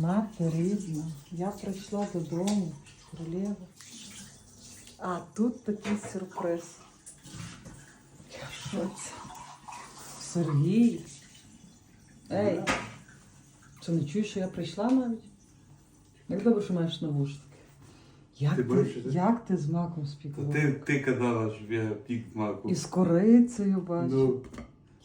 Мати рідна, я прийшла додому, королева. А тут такий сюрприз. В. Сергій. Ей, що не чуєш, що я прийшла навіть? Як добре, що маєш навушники. Як Ти ти, бачиш, як ти з маком спікував? ти, ти казала, щоб я пік маку. І з корицею бачу. Ну,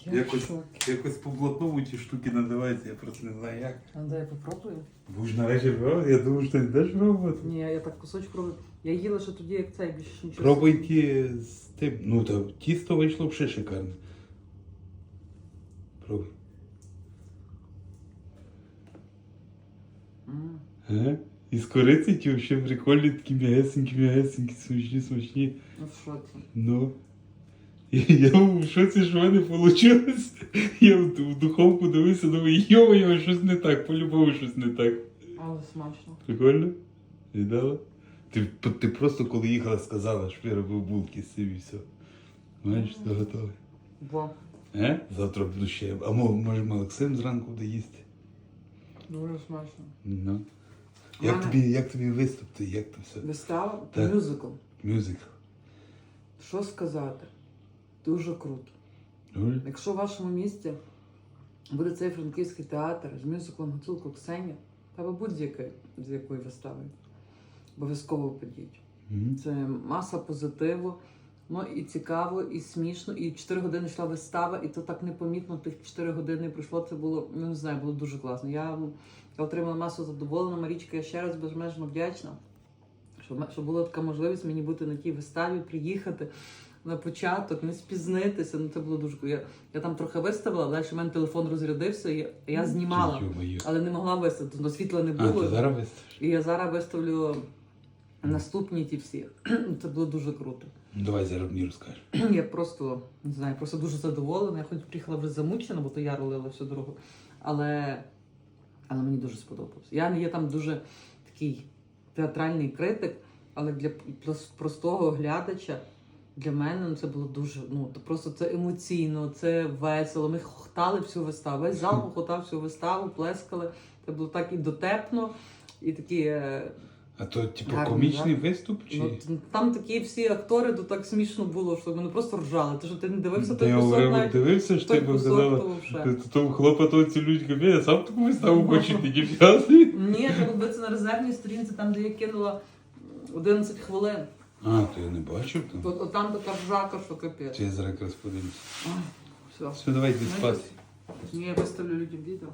я якось- якось по блатному ті штуки називаються, я просто не знаю як. А дай я попробую. Будеш нарешті пробувати? Я думаю, що ти не будеш пробувати. Ні, я так кусочок роблю. Я їла ще тоді, як цей більше нічого. Пробуй ті з тим. Ну, то тісто вийшло б ще шикарне. Пробуй. М. Ага. І з кориці ті взагалі прикольні, такі м'ягесенькі, м'ягесенькі, смачні, смачні. Ну в шоці. Ну. І я в шоці, що в мене вийшло. Я в, духовку дивився, думаю, йо, щось не так, по-любому щось не так. Але смачно. Прикольно? Віддала? Ти, ти просто коли їхала, сказала, що я робив булки з цим і все. Знаєш, все готове. Бо Е? Завтра буду ще. А мо- може Максим зранку буде їсти? дуже смачно. Ну. Як мене- тобі, як тобі виступ, ти, як там все? Вистава Так. мюзикл. Мюзикл. Що сказати? Дуже круто. Добре? Якщо в вашому місті буде цей франківський театр з мюзиклом Гуцулку Ксеня, та будь-який з якої вистави, обов'язково підіть. Мгм. Це маса позитиву. Ну і цікаво, і смішно, і 4 години йшла вистава, і то так непомітно тих 4 години пройшло. Це було, ну не знаю, було дуже класно. Я, я отримала масу задоволення. Марічка, я ще раз безмежно вдячна, що, що була така можливість мені бути на тій виставі, приїхати на початок, не спізнитися. Ну це було дуже круто. Я, я там трохи виставила, далі в мене телефон розрядився, і я, я знімала, але не могла виставити, ну, світла не А, було. ти зараз виставиш? І я зараз виставлю наступні ті всі. Це було дуже круто. Давай зараз мені розкажеш. Я просто не знаю, просто дуже задоволена. Я хоч приїхала вже замучена, бо то я рулила всю дорогу. Але, але мені дуже сподобалось. Я не є там дуже такий театральний критик, але для простого глядача. Для мене ну, це було дуже, ну то просто це емоційно, це весело. Ми хохтали всю виставу. Весь зал хохотав всю виставу, плескали. Це було так і дотепно, і такі е, А то, типу, Гарно, комічний да? виступ? Чи? Ну, там такі всі актори, то так смішно було, що вони просто ржали. Ти що ти не дивився той я кусок говорив, навіть? дивився, що ти казала. то. Хлопа то цілюють капець, я сам таку виставу хочу, ти ніфіга. Ні, це на резервній сторінці, там, де я кинула 11 хвилин. А, то я не бачив там. От, от там така ржака, що капець. Чи я зараз якраз подивлюся. Все. Все, давай йди Ну, спати. Ні, я виставлю людям відео.